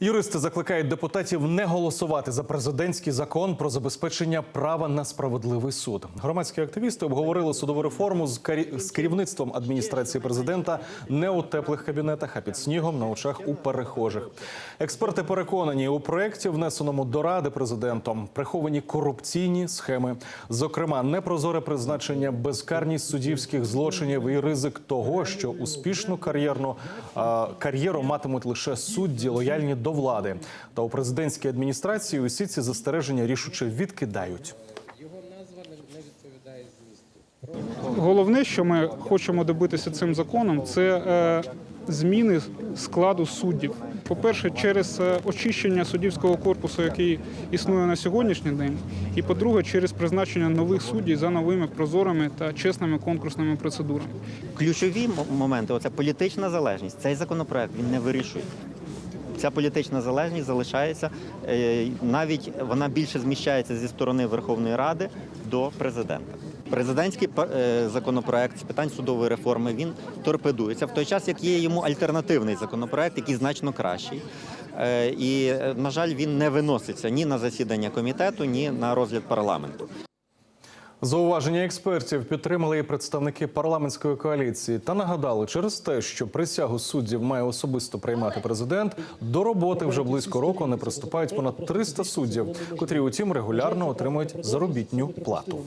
Юристи закликають депутатів не голосувати за президентський закон про забезпечення права на справедливий суд. Громадські активісти обговорили судову реформу з карі- з керівництвом адміністрації президента не у теплих кабінетах, а під снігом на очах у перехожих. Експерти переконані, у проєкті, внесеному до ради президентом, приховані корупційні схеми, зокрема, непрозоре призначення, безкарність суддівських злочинів і ризик того, що успішну кар'єрну кар'єру матимуть лише судді лояльні до влади. Та у президентській адміністрації усі ці застереження рішуче відкидають. Головне, що ми хочемо добитися цим законом, це е, зміни складу суддів. По-перше, через е, очищення суддівського корпусу, який існує на сьогоднішній день, і по-друге, через призначення нових суддів за новими прозорими та чесними конкурсними процедурами. Ключові моменти оце політична залежність. Цей законопроект він не вирішує. Ця політична залежність залишається е, навіть вона більше зміщається зі сторони Верховної Ради до президента. Президентський е, законопроект з питань судової реформи він торпедується в той час, як є йому альтернативний законопроект, який значно кращий. Е, І, на жаль, він не виноситься ні на засідання комітету, ні на розгляд парламенту. Зауваження експертів підтримали і представники парламентської коаліції та нагадали, через те, що присягу суддів має особисто приймати президент, до роботи вже близько року не приступають понад 300 суддів, котрі, утім, регулярно отримують заробітню плату.